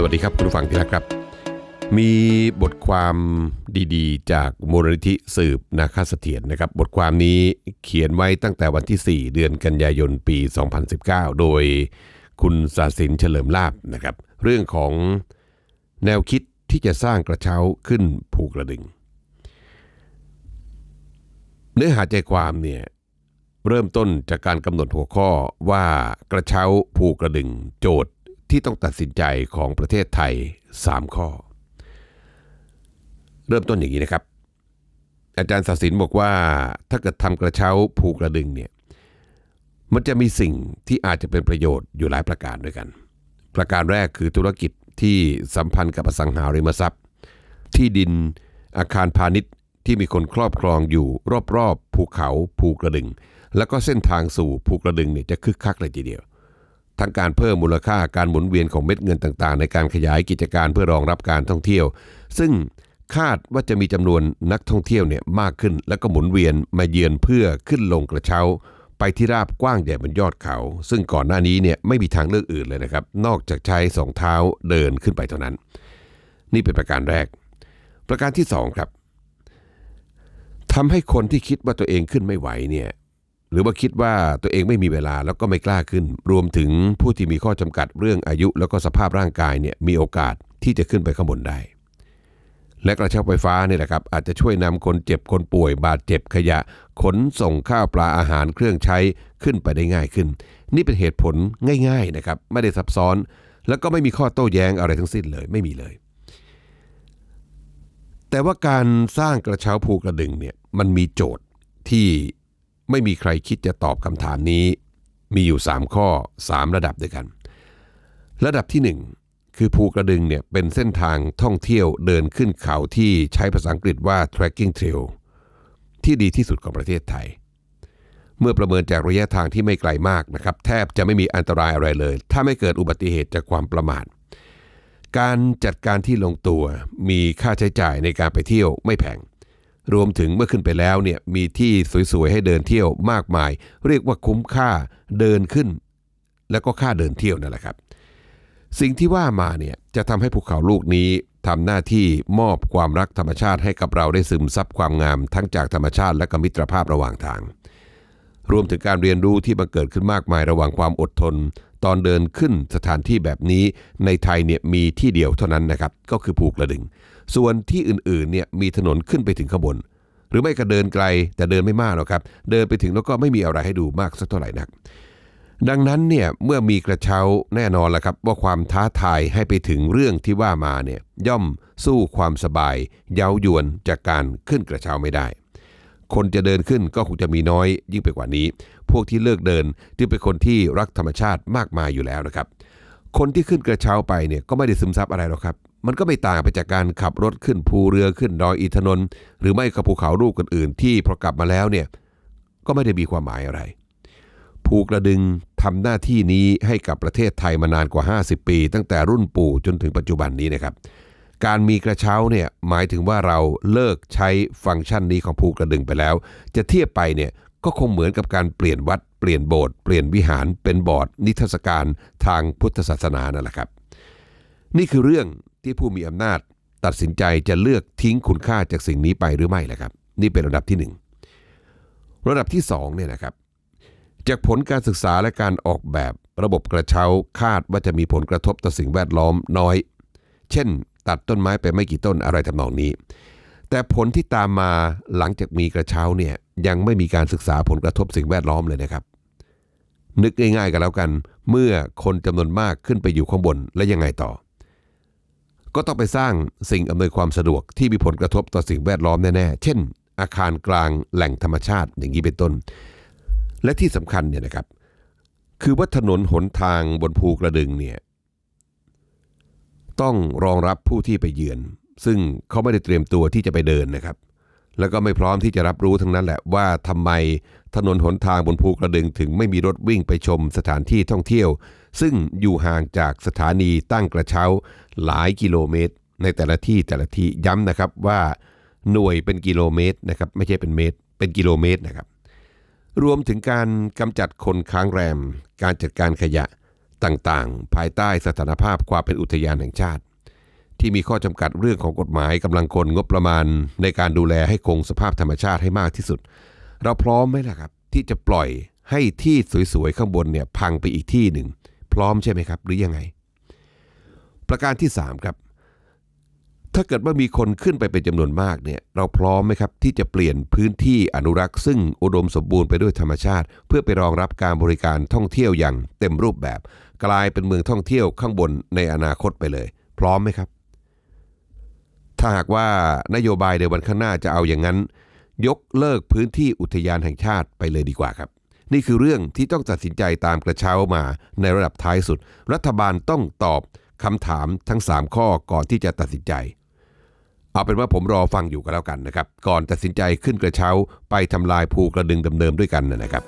สวัสดีครับคุณผู้ฟังที่รักครับ มีบทความดีๆ จากมูลนิธิสืบนาคาเสถียรนะครับ บทความนี้เขียนไว้ตั้งแต่วันที่ 4 เดือนกันยายนปี 2019 โดยคุณศาสินเฉลิมลาบนะครับ เรื่องของแนวคิดที่จะสร้างกระเช้าขึ้นภูกระดึง เนื้อหาใจความเนี่ยเริ่มต้นจากการกำหนดหัวข้อว่ากระเช้าภูกระดึง โจทย์ ที่ต้องตัดสินใจของประเทศไทย 3 ข้อ เริ่มต้นอย่างนี้นะครับ อาจารย์ศาสินบอกว่าถ้าเกิดทำกระเช้าภูกระดึงเนี่ยมันจะมีสิ่งที่อาจจะเป็นประโยชน์อยู่หลายประการด้วยกัน ประการแรกคือธุรกิจที่สัมพันธ์กับอสังหาริมทรัพย์ ที่ดินอาคารพาณิชย์ที่มีคนครอบครองอยู่รอบๆ ภูเขาภูกระดึง แล้วก็เส้นทางสู่ภูกระดึงเนี่ยจะคึกคักเลยทีเดียว ทั้งการเพิ่มมูลค่าการหมุนเวียนของเม็ดเงินต่างๆ ในการขยายกิจการเพื่อรองรับการท่องเที่ยว ซึ่งคาดว่าจะมีจำนวนนักท่องเที่ยวเนี่ยมากขึ้น แล้วก็หมุนเวียนมาเยือนเพื่อขึ้นลงกระเช้า ไปที่ราบกว้างใหญ่บนยอดเขา ซึ่งก่อนหน้านี้เนี่ยไม่มีทางเลือกอื่นเลยนะครับ นอกจากใช้สองเท้าเดินขึ้นไปเท่านั้น นี่เป็นประการแรก ประการที่สองครับทำให้คนที่คิดว่าตัวเองขึ้นไม่ไหวเนี่ย หรือว่าคิดว่าตัวเองไม่มีเวลาแล้วก็ไม่กล้าขึ้น รวมถึงผู้ที่มีข้อจำกัดเรื่องอายุ แล้วก็สภาพร่างกายเนี่ยมีโอกาสที่จะขึ้นไปข้างบนได้ และกระเช้าไฟฟ้าเนี่ยแหละครับอาจจะช่วยนำคนเจ็บคนป่วยบาดเจ็บขยะ ขนส่งข้าวปลาอาหารเครื่องใช้ขึ้นไปได้ง่ายขึ้น นี่เป็นเหตุผลง่าย ๆนะครับ ไม่ได้ซับซ้อน แล้วก็ไม่มีข้อโต้แย้งอะไรทั้งสิ้นเลยไม่มีเลยแต่ว่าการสร้างกระเช้าภูกระดึงเนี่ยมันมีโจทย์ที่ ไม่มีใครคิดจะตอบคำถามนี้ มีอยู่ 3 ข้อ 3 ระดับด้วยกัน ระดับที่ 1 คือภูกระดึงเนี่ยเป็นเส้นทางท่องเที่ยวเดินขึ้นเขาที่ใช้ภาษาอังกฤษว่า trekking trail ที่ดีที่สุดของประเทศไทย เมื่อประเมินจากระยะทางที่ไม่ไกลมากนะครับ แทบจะไม่มีอันตรายอะไรเลย ถ้าไม่เกิดอุบัติเหตุจากความประมาทการจัดการที่ลงตัวมีค่าใช้จ่ายในการไปเที่ยวไม่แพง รวมถึงเมื่อขึ้นไปแล้วเนี่ยมีที่สวยๆ ให้เดินเที่ยวมากมาย เรียกว่าคุ้มค่าเดินขึ้น แล้วก็ค่าเดินเที่ยวนั่นแหละครับ สิ่งที่ว่ามาเนี่ยจะทำให้ภูเขาลูกนี้ทำหน้าที่มอบความรักธรรมชาติให้กับเราได้ซึมซับความงามทั้งจากธรรมชาติและก็มิตรภาพระหว่างทาง รวมถึงการเรียนรู้ที่บังเกิดขึ้นมากมายระหว่างความอดทน ตอนเดินขึ้นสถานที่แบบนี้ในไทยเนี่ยมีที่เดียวเท่านั้นนะครับ ก็คือภูกระดึง ส่วนที่อื่นๆเนี่ยมีถนนขึ้นไปถึงข้างบน หรือไม่ก็เดินไกลแต่เดินไม่มากหรอกครับ เดินไปถึงแล้วก็ไม่มีอะไรให้ดูมากสักเท่าไหร่นัก ดังนั้นเนี่ยเมื่อมีกระเช้าแน่นอนแหละครับ ว่าความท้าทายให้ไปถึงเรื่องที่ว่ามาเนี่ยย่อมสู้ความสบาย เย้ายวนจากการขึ้นกระเช้าไม่ได้ คนจะเดินขึ้นก็คงจะมีน้อยยิ่งไปกว่านี้ พวกที่เลิกเดินจึงเป็นคนที่รักธรรมชาติมากมายอยู่แล้วนะครับ คนที่ขึ้นกระเช้าไปเนี่ยก็ไม่ได้ซึมซับอะไรหรอกครับ มันก็ไม่ต่างไปจากการขับรถขึ้นภูเรือขึ้นดอยอินทนนท์หรือไม่ก็ภูเขาลูกอื่นๆ ที่พอกลับมาแล้วเนี่ยก็ไม่ได้มีความหมายอะไร ภูกระดึงทำหน้าที่นี้ให้กับประเทศไทยมานานกว่า 50 ปี ตั้งแต่รุ่นปู่จนถึงปัจจุบันนี้นะครับ การมีกระเช้าเนี่ยหมายถึงว่าเราเลิกใช้ฟังก์ชันนี้ของภูกระดึงไปแล้ว จะเทียบไปเนี่ยก็คงเหมือนกับการเปลี่ยนวัดเปลี่ยนโบสถ์เปลี่ยนวิหารเป็นบอร์ดนิทรรศการทางพุทธศาสนานั่นแหละครับ นี่คือเรื่องที่ผู้มีอำนาจตัดสินใจจะเลือกทิ้งคุณค่าจากสิ่งนี้ไปหรือไม่แหละครับ นี่เป็นระดับที่หนึ่งระดับที่สองเนี่ยนะครับจากผลการศึกษาและการออกแบบระบบกระเช้าคาดว่าจะมีผลกระทบต่อสิ่งแวดล้อมน้อย เช่น ตัดต้นไม้ไปไม่กี่ต้นอะไรทำนองนี้ แต่ผลที่ตามมาหลังจากมีกระเช้าเนี่ยยังไม่มีการศึกษาผลกระทบสิ่งแวดล้อมเลยนะครับ นึกง่ายๆกันแล้วกัน เมื่อคนจำนวนมากขึ้นไปอยู่ข้างบนและยังไงต่อ ก็ต้องไปสร้างสิ่งอำนวยความสะดวกที่มีผลกระทบต่อสิ่งแวดล้อมแน่ๆเช่น อาคารกลางแหล่งธรรมชาติอย่างนี้เป็นต้น และที่สำคัญเนี่ยนะครับ คือว่าถนนหนทางบนภูกระดึงเนี่ย ต้องรองรับผู้ที่ไปเยือน ซึ่งเขาไม่ได้เตรียมตัวที่จะไปเดินนะครับ แล้วก็ไม่พร้อมที่จะรับรู้ทั้งนั้นแหละว่าทำไมถนนหนทางบนภูกระดึงถึงไม่มีรถวิ่งไปชมสถานที่ท่องเที่ยว ซึ่งอยู่ห่างจากสถานีตั้งกระเช้าหลายกิโลเมตร ในแต่ละที่แต่ละที่ย้ำนะครับว่าหน่วยเป็นกิโลเมตรนะครับไม่ใช่เป็นเมตร เป็นกิโลเมตรนะครับ รวมถึงการกำจัดคนค้างแรม การจัดการขยะ ต่างๆ ภายใต้สถานภาพความเป็นอุทยานแห่งชาติ ที่มีข้อจำกัดเรื่องของกฎหมายกำลังคนงบประมาณ ในการดูแลให้คงสภาพธรรมชาติให้มากที่สุด เราพร้อมไหมล่ะครับ ที่จะปล่อยให้ที่สวยๆข้างบนเนี่ยพังไปอีกที่หนึ่ง พร้อมใช่ไหมครับ หรือยังไง ประการที่ 3 ครับ ถ้าเกิดว่ามีคนขึ้นไปเป็นจำนวนมากเนี่ยเราพร้อมไหมครับ ที่จะเปลี่ยนพื้นที่อนุรักษ์ ซึ่งอุดมสมบูรณ์ไปด้วยธรรมชาติ เพื่อไปรองรับการบริการท่องเที่ยวอย่างเต็มรูปแบบ กลายเป็นเมืองท่องเที่ยวข้างบนในอนาคตไปเลย พร้อมไหมครับ ถ้าหากว่านโยบายในวันข้างหน้าจะเอาอย่างนั้น ยกเลิกพื้นที่อุทยานแห่งชาติไปเลยดีกว่าครับ นี่คือเรื่องที่ต้องตัดสินใจตามกระเช้ามาในระดับท้ายสุด รัฐบาลต้องตอบคำถามทั้ง 3 ข้อก่อนที่จะตัดสินใจ เอาเป็นว่าผมรอฟังอยู่ก็แล้วกันนะครับ ก่อนตัดสินใจขึ้นกระเช้าไปทำลายภูกระดึงดำเนิมด้วยกันนะครับ